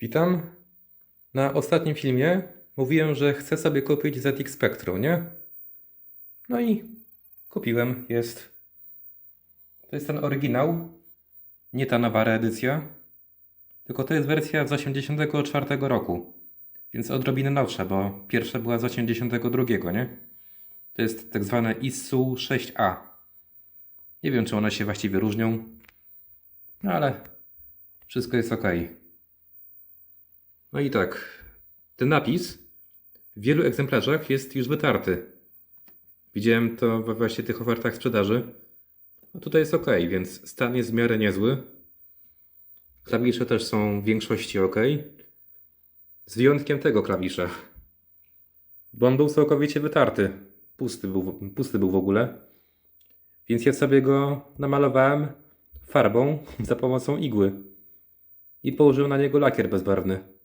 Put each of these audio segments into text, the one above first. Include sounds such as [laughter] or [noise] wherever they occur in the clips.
Witam. Na ostatnim filmie mówiłem, że chcę sobie kupić ZX Spectrum, nie? No i kupiłem, jest. To jest ten oryginał, nie ta nowa reedycja, tylko to jest wersja z 84 roku, więc odrobinę nowsza, bo pierwsza była z 82, nie? To jest tak zwane ISU 6A. Nie wiem, czy one się właściwie różnią, no ale wszystko jest ok. No i tak, ten napis w wielu egzemplarzach jest już wytarty. Widziałem to właśnie tych ofertach sprzedaży. No tutaj jest ok, więc stan jest w miarę niezły. Klawisze też są w większości ok. Z wyjątkiem tego klawisza. Bo on był całkowicie wytarty. Pusty był, pusty był w ogóle. Więc ja sobie go namalowałem farbą [laughs] za pomocą igły. I położyłem na niego lakier bezbarwny.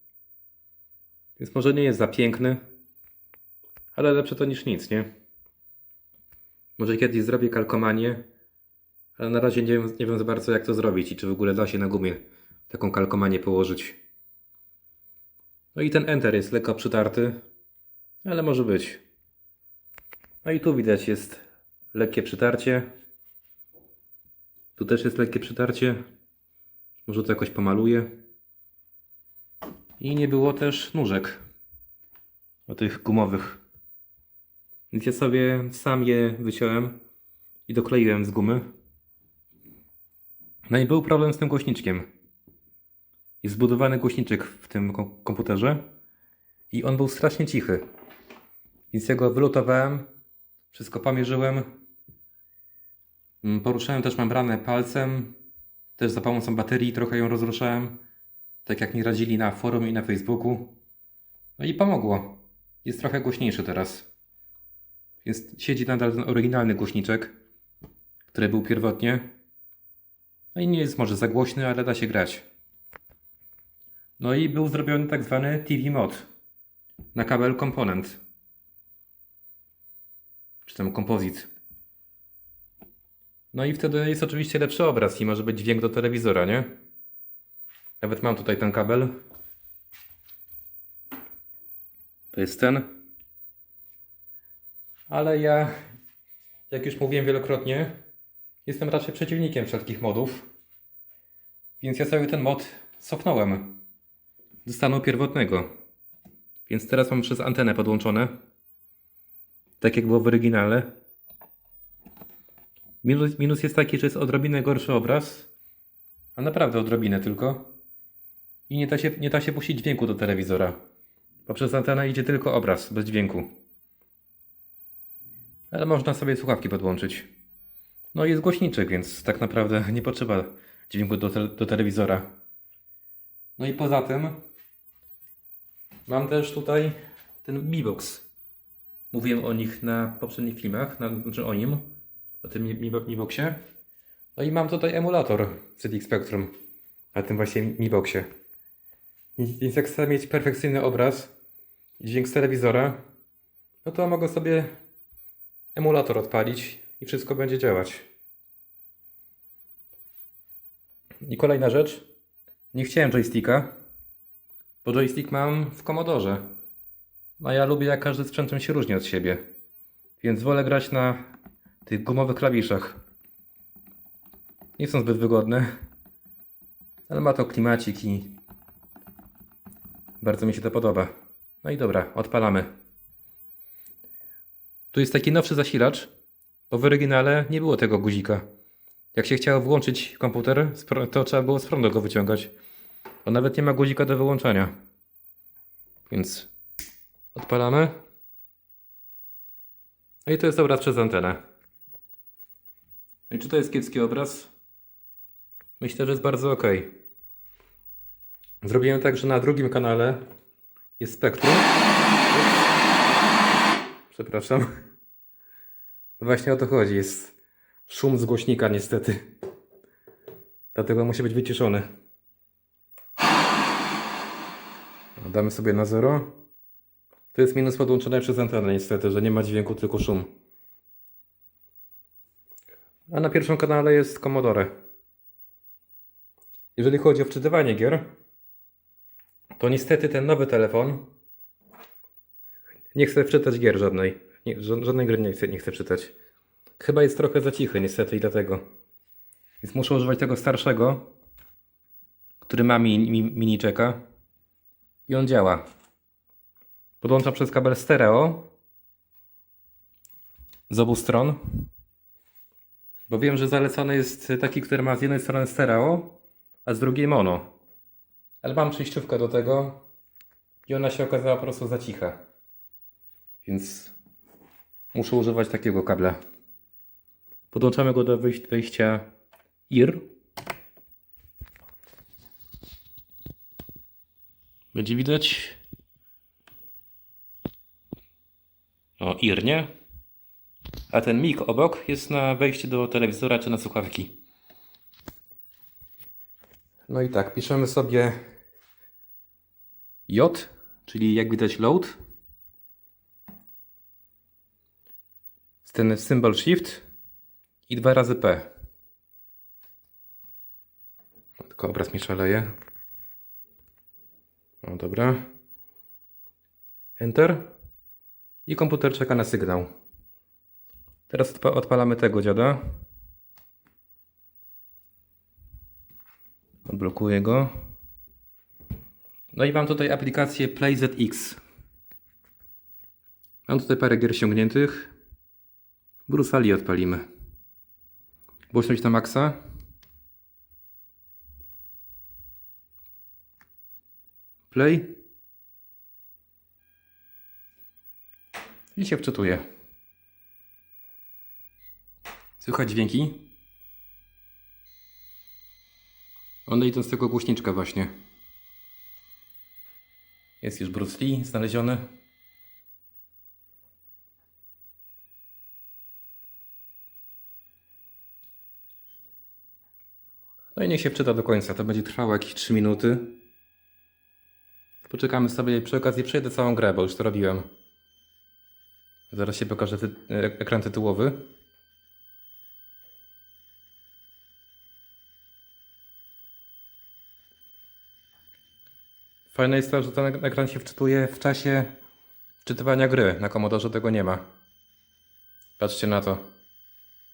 Więc może nie jest za piękny, ale lepsze to niż nic, nie? Może kiedyś zrobię kalkomanię, ale na razie nie wiem, nie wiem za bardzo jak to zrobić i czy w ogóle da się na gumie taką kalkomanię położyć. No i ten Enter jest lekko przytarty, ale może być. No i tu widać jest lekkie przytarcie. Tu też jest lekkie przytarcie. Może to jakoś pomaluję. I nie było też nóżek. O tych gumowych. Więc ja sobie sam je wyciąłem i dokleiłem z gumy. No i był problem z tym głośniczkiem. Jest zbudowany głośniczek w tym kom- komputerze i on był strasznie cichy. Więc ja go wylutowałem, wszystko pomierzyłem. Mm, Poruszałem też membranę palcem, też za pomocą baterii trochę ją rozruszałem tak jak mi radzili na forum i na Facebooku. No i pomogło. Jest trochę głośniejszy teraz. Jest, siedzi nadal ten oryginalny głośniczek, który był pierwotnie. No i nie jest może za głośny, ale da się grać. No i był zrobiony tak zwany TV mod na kabel komponent. Czy tam kompozit. No i wtedy jest oczywiście lepszy obraz i może być dźwięk do telewizora, nie? Nawet mam tutaj ten kabel. To jest ten. Ale ja, jak już mówiłem wielokrotnie, jestem raczej przeciwnikiem wszelkich modów. Więc ja sobie ten mod cofnąłem do stanu pierwotnego. Więc teraz mam przez antenę podłączone. Tak jak było w oryginale. Minus, minus jest taki, że jest odrobinę gorszy obraz. A naprawdę odrobinę tylko. I nie da, się, nie da się puścić dźwięku do telewizora. Bo przez antenę idzie tylko obraz, bez dźwięku. Ale można sobie słuchawki podłączyć. No i jest głośniczek, więc tak naprawdę nie potrzeba dźwięku do, te, do telewizora. No i poza tym mam też tutaj ten Mi Box. Mówiłem o nich na poprzednich filmach, na, znaczy o nim, o tym Mi, Mi Boxie. No i mam tutaj emulator ZX Spectrum na tym właśnie Mi Boxie. Więc jak chcę mieć perfekcyjny obraz i dźwięk z telewizora, no to mogę sobie emulator odpalić i wszystko będzie działać. I kolejna rzecz. Nie chciałem joysticka, bo joystick mam w Commodore. A ja lubię jak każdy sprzęt czym się różni od siebie. Więc wolę grać na tych gumowych klawiszach. Nie są zbyt wygodne, ale ma to klimacik i bardzo mi się to podoba. No i dobra, odpalamy. Tu jest taki nowszy zasilacz, bo w oryginale nie było tego guzika. Jak się chciało włączyć komputer, to trzeba było z prądu go wyciągać. On nawet nie ma guzika do wyłączania. Więc odpalamy. No i to jest obraz przez antenę. No i czy to jest kiepski obraz? Myślę, że jest bardzo ok. Zrobiłem tak, że na drugim kanale jest spektrum. Przepraszam. No właśnie o to chodzi. Jest szum z głośnika niestety. Dlatego musi być wyciszony. Damy sobie na zero. To jest minus podłączone przez antenę niestety, że nie ma dźwięku, tylko szum. A na pierwszym kanale jest Commodore. Jeżeli chodzi o wczytywanie gier, to niestety ten nowy telefon nie chce wczytać gier żadnej. Nie, ża- żadnej gry nie chce, nie chce czytać. Chyba jest trochę za cichy niestety i dlatego. Więc muszę używać tego starszego, który ma mi, mi, mini jacka i on działa. Podłączam przez kabel stereo z obu stron. Bo wiem, że zalecany jest taki, który ma z jednej strony stereo, a z drugiej mono. Ale mam przejściówkę do tego i ona się okazała po prostu za cicha. Więc muszę używać takiego kabla. Podłączamy go do wejścia IR. Będzie widać. O, IR, nie? A ten mic obok jest na wejście do telewizora czy na słuchawki. No i tak, piszemy sobie J, czyli jak widać load. Ten symbol shift i dwa razy P. Tylko obraz mi szaleje. No dobra. Enter. I komputer czeka na sygnał. Teraz odpa- odpalamy tego dziada. Odblokuję go. No i mam tutaj aplikację PlayZX. Mam tutaj parę gier ściągniętych. Brusali odpalimy. Głośność na maksa. Play. I się wczytuje. Słychać dźwięki? One idą z tego głośniczka właśnie. Jest już Bruce Lee znaleziony. No i niech się wczyta do końca. To będzie trwało jakieś 3 minuty. Poczekamy sobie. Przy okazji przejdę całą grę, bo już to robiłem. Zaraz się pokaże ty ekran tytułowy. Fajne jest to, że ten ekran się wczytuje w czasie wczytywania gry. Na Commodore tego nie ma. Patrzcie na to.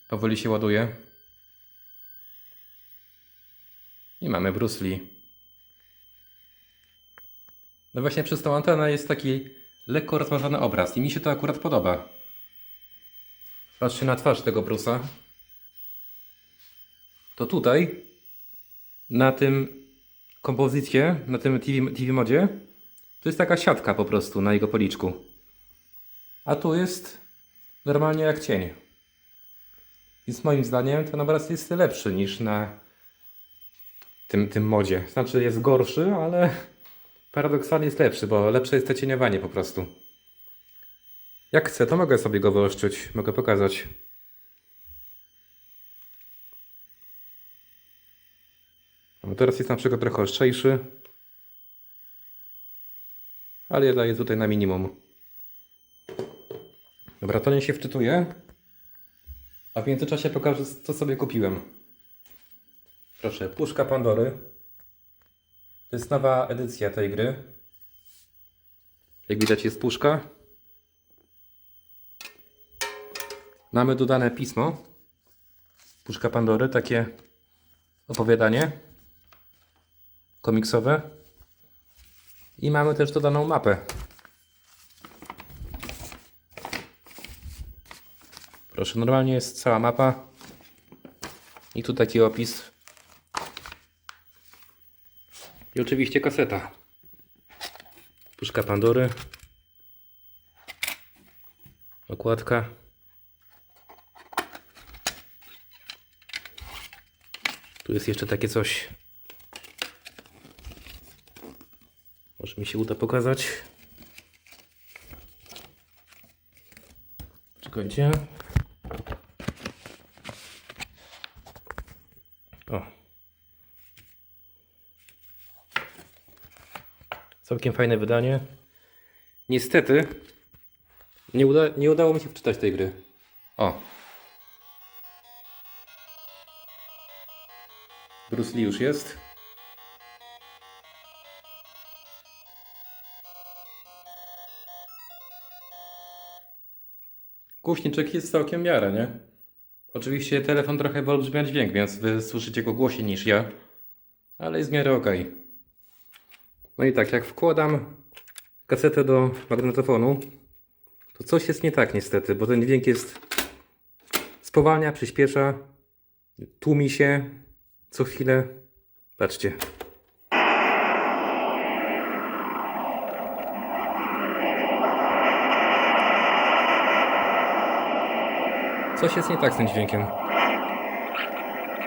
Powoli się ładuje. I mamy Bruce Lee. No właśnie przez tą antenę jest taki lekko rozmarzany obraz i mi się to akurat podoba. Patrzcie na twarz tego Bruce'a. To tutaj, na tym kompozycie, na tym TV, TV modzie, to jest taka siatka po prostu na jego policzku. A tu jest normalnie jak cień. Więc moim zdaniem ten obraz jest lepszy niż na tym, tym modzie. Znaczy jest gorszy, ale paradoksalnie jest lepszy, bo lepsze jest to cieniowanie po prostu. Jak chcę, to mogę sobie go wyoszczyć. Mogę pokazać. Teraz jest na przykład trochę ostrzejszy. Ale ja daję tutaj na minimum. Dobra, to nie się wczytuje. A w międzyczasie pokażę, co sobie kupiłem. Proszę, Puszka Pandory. To jest nowa edycja tej gry. Jak widać jest puszka. Mamy dodane pismo. Puszka Pandory, takie opowiadanie komiksowe. I mamy też dodaną mapę. Proszę, normalnie jest cała mapa. I tu taki opis i oczywiście kaseta. Puszka Pandory. Okładka. Tu jest jeszcze takie coś. Mi się uda pokazać. Czekajcie. O. Całkiem fajne wydanie. Niestety nie, uda, nie udało mi się wczytać tej gry. O. Bruce Lee już jest. Głośniczek jest całkiem miarę, nie? Oczywiście telefon trochę wyolbrzymia dźwięk, więc wy słyszycie go głośniej niż ja. Ale jest w miarę okej. No i tak, jak wkładam kasetę do magnetofonu, to coś jest nie tak niestety, bo ten dźwięk jest spowalnia, przyspiesza, tłumi się co chwilę. Patrzcie. Coś jest nie tak z tym dźwiękiem.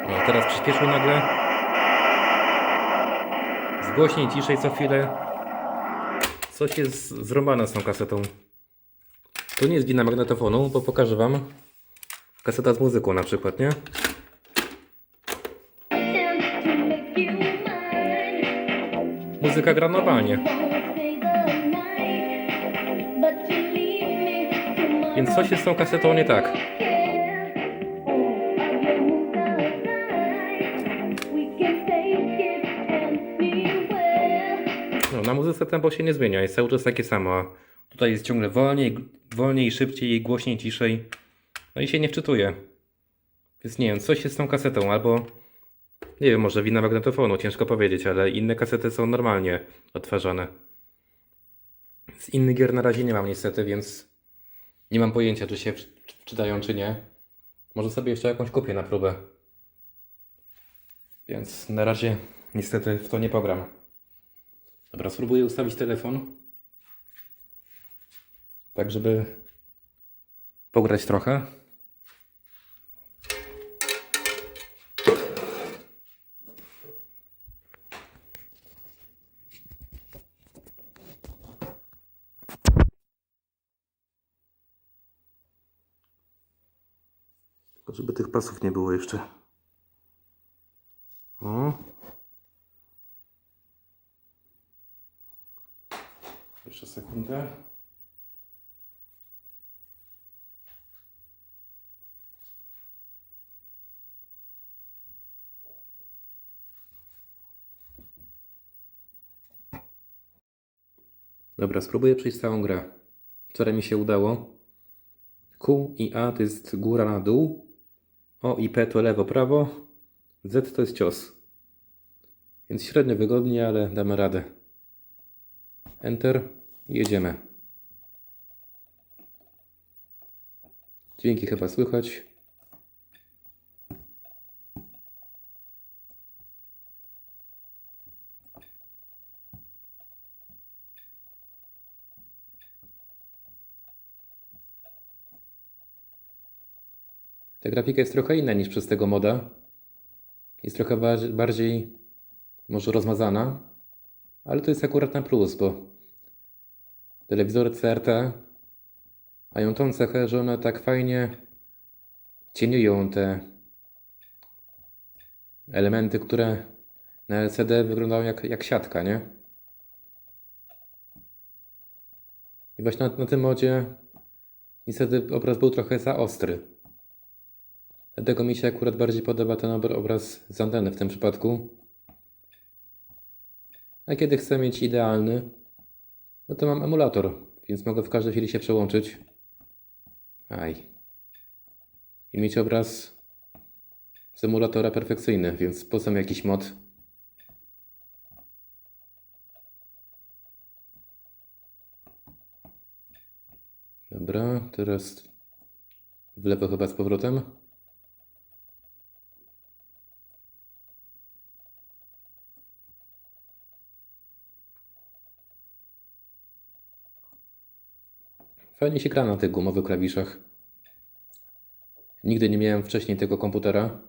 No, teraz przyspieszył nagle. Zgłośniej, ciszej co chwilę. Coś jest zrąbane z tą kasetą. To nie jest wina magnetofonu, bo pokażę Wam. Kaseta z muzyką na przykład, nie? Muzyka gra normalnie. Więc coś jest z tą kasetą nie tak. Muzyce tempo się nie zmienia, jest cały czas takie samo. Tutaj jest ciągle wolniej, wolniej, szybciej, głośniej, ciszej. No i się nie wczytuje. Więc nie wiem, coś jest z tą kasetą, albo nie wiem, może wina magnetofonu, ciężko powiedzieć, ale inne kasety są normalnie odtwarzane. Z innych gier na razie nie mam niestety, więc nie mam pojęcia, czy się wczy- wczytają, czy nie. Może sobie jeszcze jakąś kupię na próbę. Więc na razie niestety w to nie pogram. Dobra, spróbuję ustawić telefon. Tak, żeby pograć trochę. Żeby tych pasów nie było jeszcze. O. Sekundę. Dobra, spróbuję przejść całą grę. Wczoraj mi się udało. Q i A to jest góra na dół. O i P to lewo, prawo. Z to jest cios. Więc średnio wygodnie, ale damy radę. Enter jedziemy. Dźwięki chyba słychać. Ta grafika jest trochę inna niż przez tego moda. Jest trochę bardziej, może rozmazana, ale to jest akurat na plus, bo telewizory CRT mają tą cechę, że one tak fajnie cieniują te elementy, które na LCD wyglądają jak, jak siatka, nie? I właśnie na, na tym modzie niestety obraz był trochę za ostry. Dlatego mi się akurat bardziej podoba ten obr- obraz z anteny w tym przypadku. A kiedy chcę mieć idealny, no to mam emulator, więc mogę w każdej chwili się przełączyć. Aj. I mieć obraz z emulatora perfekcyjny, więc po co jakiś mod? Dobra, teraz w lewo chyba z powrotem. Fajnie się gra na tych gumowych klawiszach. Nigdy nie miałem wcześniej tego komputera.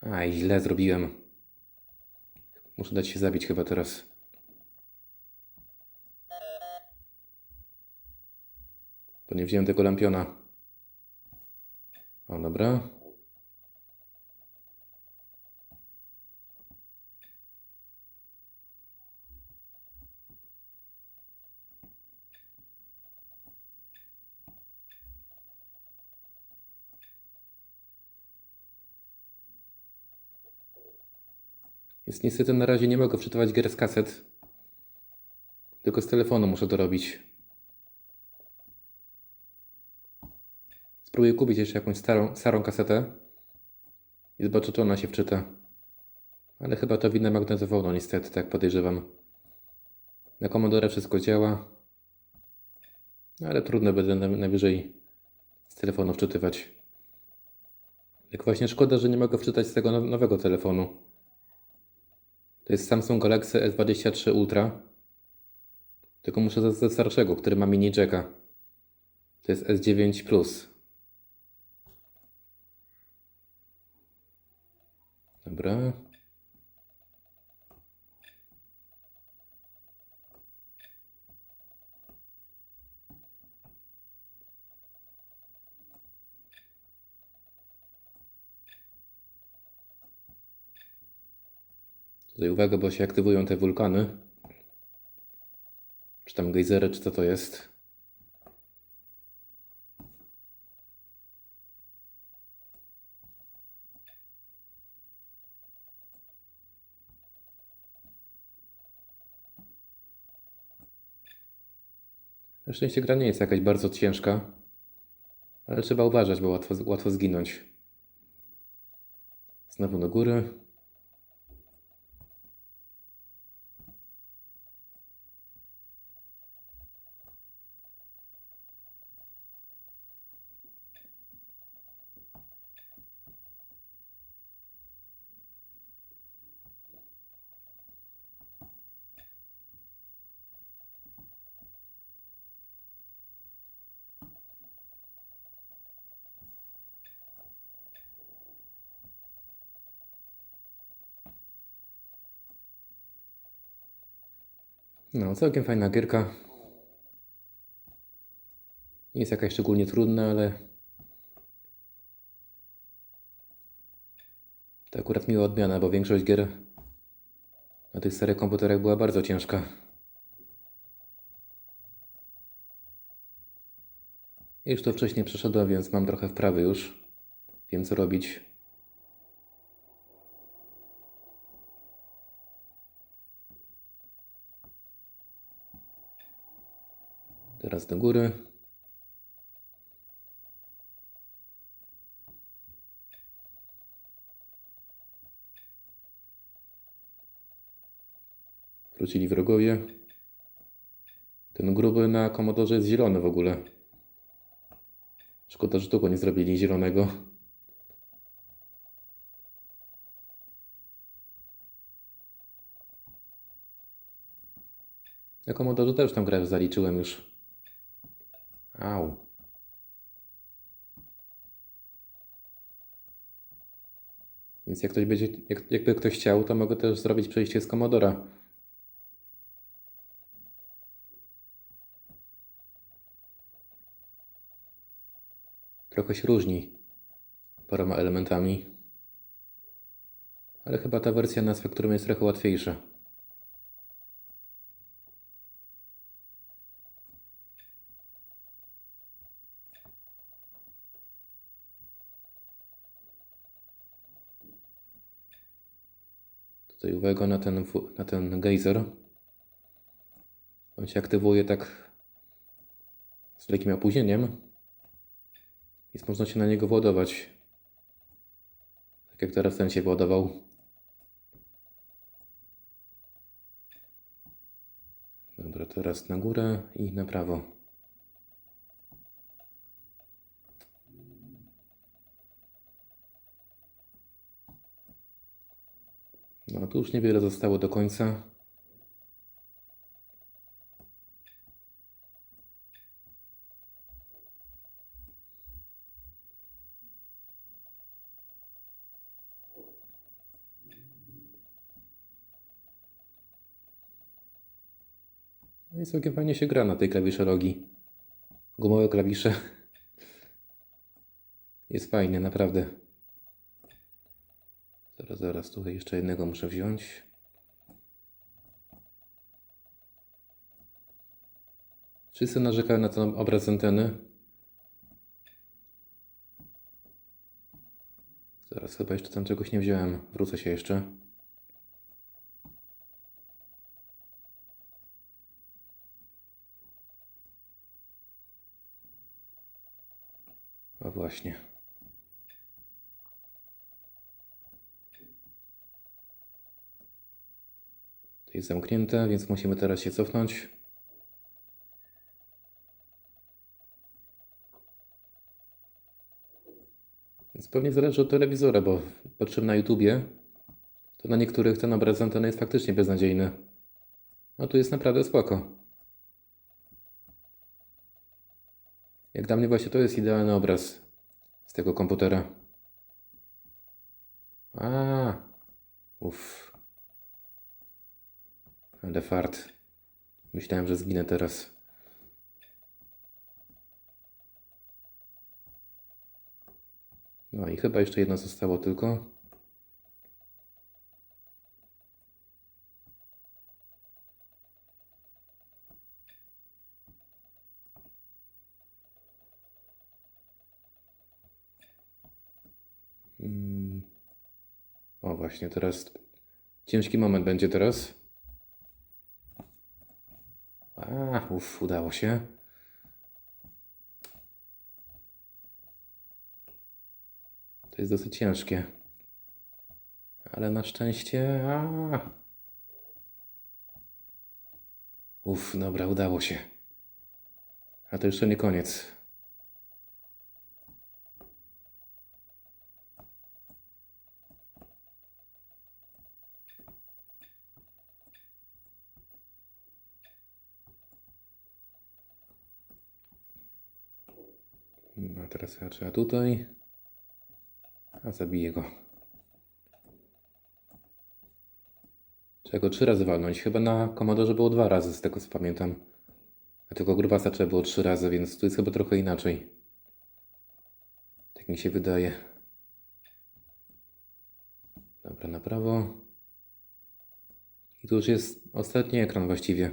Aj, źle zrobiłem. Muszę dać się zabić chyba teraz. Bo nie wziąłem tego lampiona. O, dobra. Jest niestety na razie nie mogę wczytywać gier z kaset. Tylko z telefonu muszę to robić. Spróbuję kupić jeszcze jakąś starą, starą kasetę i zobaczę, czy ona się wczyta. Ale chyba to winę magnetofonu, niestety, tak podejrzewam. Na Commodore wszystko działa. Ale trudno będę na- najwyżej z telefonu wczytywać. Jak właśnie szkoda, że nie mogę wczytać z tego now- nowego telefonu. To jest Samsung Galaxy S23 Ultra. Tylko muszę ze, ze starszego, który ma mini jacka. To jest S9 Plus. Dobra. Tutaj uwaga, bo się aktywują te wulkany. Czy tam gejzery, czy co to jest. Na szczęście gra nie jest jakaś bardzo ciężka, ale trzeba uważać, bo łatwo, łatwo zginąć. Znowu do góry. No, całkiem fajna gierka. Nie jest jakaś szczególnie trudna, ale to akurat miła odmiana, bo większość gier na tych starych komputerach była bardzo ciężka. Już to wcześniej przeszedłem, więc mam trochę wprawy już. Wiem co robić. Teraz do góry. Wrócili wrogowie. Ten gruby na komodorze jest zielony w ogóle. Szkoda, że tu go nie zrobili zielonego. Na komodorze też tam grę zaliczyłem już. Au. Więc jak ktoś będzie, jak, jakby ktoś chciał, to mogę też zrobić przejście z Commodora. Trochę się różni paroma elementami. Ale chyba ta wersja na Spectrum jest trochę łatwiejsza. Uwaga na ten, na ten gejzer. On się aktywuje tak z lekkim opóźnieniem. Więc można się na niego władować. Tak jak teraz ten się władował. Dobra, teraz na górę i na prawo. No, tu już niewiele zostało do końca. No i całkiem fajnie się gra na tej klawiszologii. Gumowe klawisze. [laughs] Jest fajnie, naprawdę. Zaraz, zaraz, tutaj jeszcze jednego muszę wziąć. Wszyscy narzekają na ten obraz anteny. Zaraz, chyba jeszcze tam czegoś nie wziąłem. Wrócę się jeszcze. A właśnie. Jest zamknięte, więc musimy teraz się cofnąć. Więc pewnie zależy od telewizora, bo patrzymy na YouTubie, to na niektórych ten obraz z anteny jest faktycznie beznadziejny. A tu jest naprawdę spoko. Jak dla mnie właśnie to jest idealny obraz z tego komputera. A, uff. Ale fart. Myślałem, że zginę teraz. No i chyba jeszcze jedno zostało tylko. Mm. O właśnie, teraz ciężki moment będzie teraz. A, uff, udało się. To jest dosyć ciężkie. Ale na szczęście. A. Uff, dobra, udało się. A to jeszcze nie koniec. No, a teraz ja trzeba tutaj. A zabiję go. Trzeba go trzy razy walnąć. Chyba na komodorze było dwa razy, z tego co pamiętam. A tylko grubasa trzeba było trzy razy, więc tu jest chyba trochę inaczej. Tak mi się wydaje. Dobra, na prawo. I tu już jest ostatni ekran właściwie.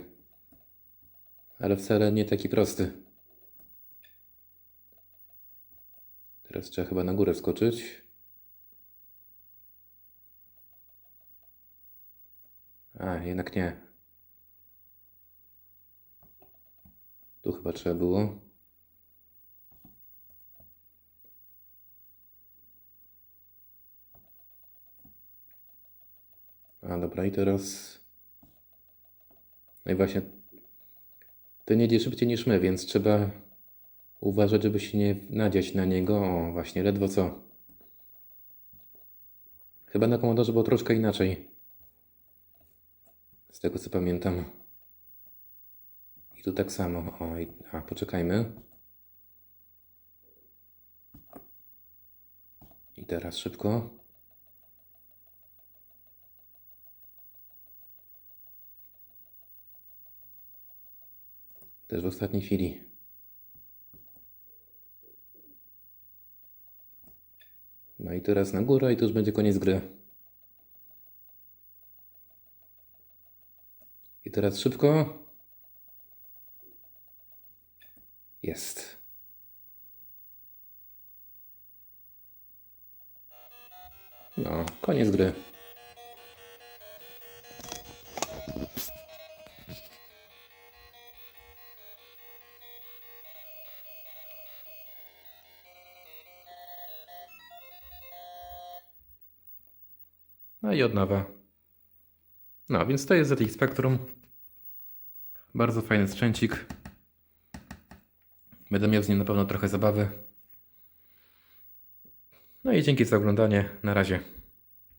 Ale wcale nie taki prosty. Teraz trzeba chyba na górę wskoczyć. A, jednak nie. Tu chyba trzeba było. A, dobra, i teraz... No i właśnie... Ten jedzie szybciej niż my, więc trzeba uważać, żeby się nie nadziać na niego. O, właśnie, ledwo co. Chyba na komodorze było troszkę inaczej. Z tego co pamiętam. I tu tak samo. O, i, a poczekajmy. I teraz szybko. Też w ostatniej chwili. No i teraz na górę i to już będzie koniec gry. I teraz szybko. Jest. No, koniec gry. No i od nowa. No, więc to jest ZX Spectrum. Bardzo fajny sprzęcik. Będę miał z nim na pewno trochę zabawy. No i dzięki za oglądanie. Na razie.